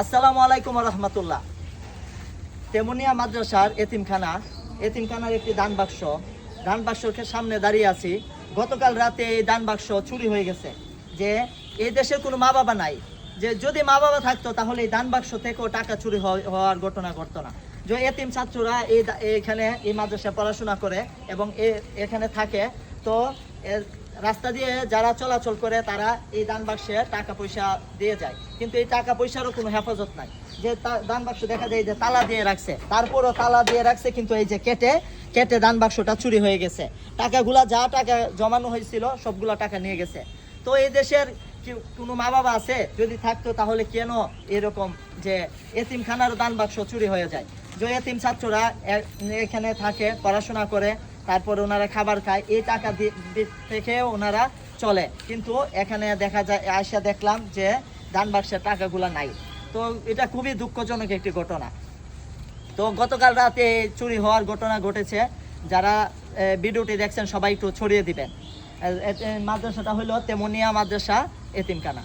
আসসালামু আলাইকুম রহমতুল্লাহ। তেমনিয়া মাদ্রাসার এতিমখানা, এতিমখানার একটি দান বাক্স। দান বাক্সকে সামনে দাঁড়িয়ে আছি। গতকাল রাতে এই দান বাক্স চুরি হয়ে গেছে। যে এই দেশের কোনো মা বাবা নাই। যে যদি মা বাবা থাকতো তাহলে এই দান বাক্স থেকেও টাকা চুরি হওয়ার ঘটনা ঘটতো না। যে এতিম ছাত্ররা এই এখানে এই মাদ্রাসায় পড়াশোনা করে এবং এখানে থাকে, তো রাস্তা দিয়ে যারা চলাচল করে, তারা এই দান বাক্সে টাকা পয়সা দিয়ে যায়। কিন্তু এই টাকা পয়সারও কোনো হেফাজত নাই। যে দান বাক্স দেখা যায় যে তালা দিয়ে রাখছে। তারপরও তালা দিয়ে রাখছে, কিন্তু এই যে কেটে কেটে দান বাক্সটা চুরি হয়ে গেছে। টাকাগুলা যা টাকা জমানো হয়েছিল, সবগুলা টাকা নিয়ে গেছে। তো এই দেশের কোনো মা বাবা আছে? যদি থাকতো, তাহলে কেন এরকম যে এতিমখানার দান বাক্স চুরি হয়ে যায়? যে এতিম ছাত্ররা এখানে থাকে, পড়াশোনা করে তারপরে ওনারা খাবার খায়, এই টাকা থেকে ওনারা চলে। কিন্তু এখানে দেখা যায় আয়সা দেখলাম যে দান বাক্সের টাকাগুলো নাই। তো এটা খুবই দুঃখজনক একটি ঘটনা। তো গতকাল রাতে চুরি হওয়ার ঘটনা ঘটেছে। যারা ভিডিওটি দেখছেন, সবাই একটু ছড়িয়ে দিবেন। মাদ্রাসাটা হলো তেমনিয়া মাদ্রাসা, এতিমখানা।